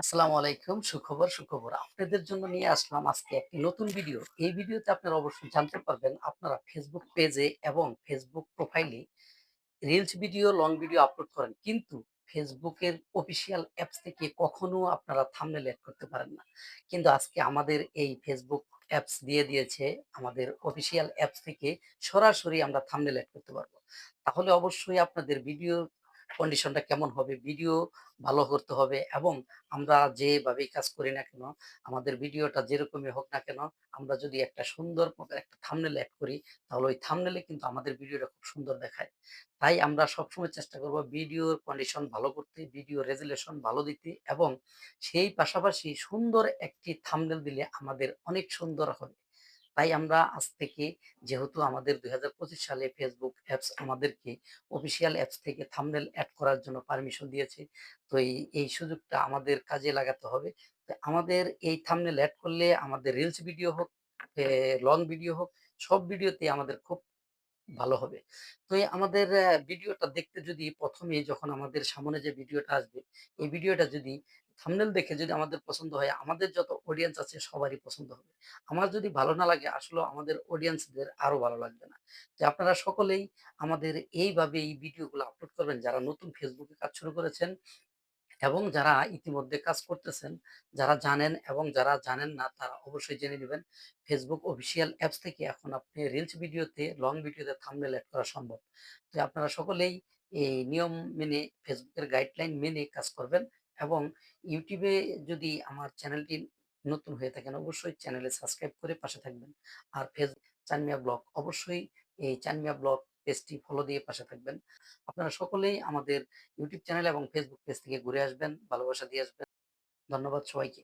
আসসালামু আলাইকুম, সুখবর সুখবর। আপনাদের জন্য নিয়ে আসলাম আজকে একটি নতুন ভিডিও। এই ভিডিওতে আপনারা অবশ্যই জানতে পারবেন আপনারা ফেসবুক পেজে এবং ফেসবুক প্রোফাইলে reels video long video upload করেন। কিন্তু ফেসবুকের অফিসিয়াল অ্যাপস থেকে কখনো আপনারা থাম্বনেল অ্যাড করতে পারেন না। কিন্তু আজকে আমাদের এই ফেসবুক অ্যাপস দিয়ে দিয়েছে, আমাদের অফিসিয়াল অ্যাপস থেকে সরাসরি আমরা থাম্বনেল অ্যাড করতে পারব। তাহলে অবশ্যই আপনাদের ভিডিও কন্ডিশনটা কেমন হবে ভিডিও ভালো করতে হবে এবং আমরা যেভাবেই কাজ করি না কেন, আমাদের ভিডিওটা যেরকমই হোক না কেন, আমরা যদি একটা সুন্দর একটা থাম্বনেল অ্যাড করি, তাহলে ওই থাম্বনেলে কিন্তু আমাদের ভিডিওটা খুব সুন্দর দেখায়। তাই আমরা সবসময় চেষ্টা করব ভিডিওর কন্ডিশন ভালো করতে ভিডিও রেজুলেশন ভালো দিতে এবং সেই পাশাপাশি সুন্দর একটি থাম্বনেল দিলে আমাদের অনেক সুন্দর হবে। তাই আমরা আজ থেকে যেহেতু আমাদের দুই হাজার পঁচিশ সালে ফেসবুক অ্যাপস আমাদেরকে অফিসিয়াল অ্যাপস থেকে থামনেল অ্যাড করার জন্য পারমিশন দিয়েছে, তো এই সুযোগটা আমাদের কাজে লাগাতে হবে। আমাদের এই থামনেল অ্যাড করলে আমাদের রিলস ভিডিও হোক লং ভিডিও হোক, সব ভিডিওতে আমাদের খুব ভালো হবে। তো আমাদের ভিডিওটা দেখতে যদি প্রথমে যখন আমাদের সামনে যে ভিডিওটা আসবে, এই ভিডিওটা যদি থাম্বনেল দেখে যদি আমাদের পছন্দ হয়, আমাদের যত অডিয়েন্স আছে সবারই পছন্দ হবে। আমার যদি ভালো না লাগে আসলেও আমাদের অডিয়েন্সদের আরও ভালো লাগবে না। তো আপনারা সকলেই আমাদের এইভাবে এই ভিডিওগুলো আপলোড করবেন যারা নতুন ফেসবুকে কাজ শুরু করেছেন এবং যারা ইতিমধ্যে কাজ করতেছেন, যারা জানেন এবং যারা জানেন না তারা অবশ্যই জেনে নেবেন ফেসবুক অফিসিয়াল অ্যাপস থেকে এখন আপনি রিলস ভিডিওতে, লং ভিডিওতে থাম্বনেল এড করা সম্ভব। তো আপনারা সকলেই এই নিয়ম মেনে ফেসবুকের গাইডলাইন মেনে কাজ করবেন এবং ইউটিউবে যদি আমার চ্যানেলটি নতুন হয়ে থাকেন অবশ্যই চ্যানেলে সাবস্ক্রাইব করে পাশে থাকবেন। আর ফেস চানমিয়া ব্লগ অবশ্যই এই চানমিয়া ব্লগ পেজটি ফলো দিয়ে পাশে থাকবেন। আপনারা সকলেই আমাদের ইউটিউব চ্যানেল এবং ফেসবুক পেজ থেকে ঘুরে আসবেন, ভালোবাসা দিয়ে আসবেন। ধন্যবাদ সবাইকে।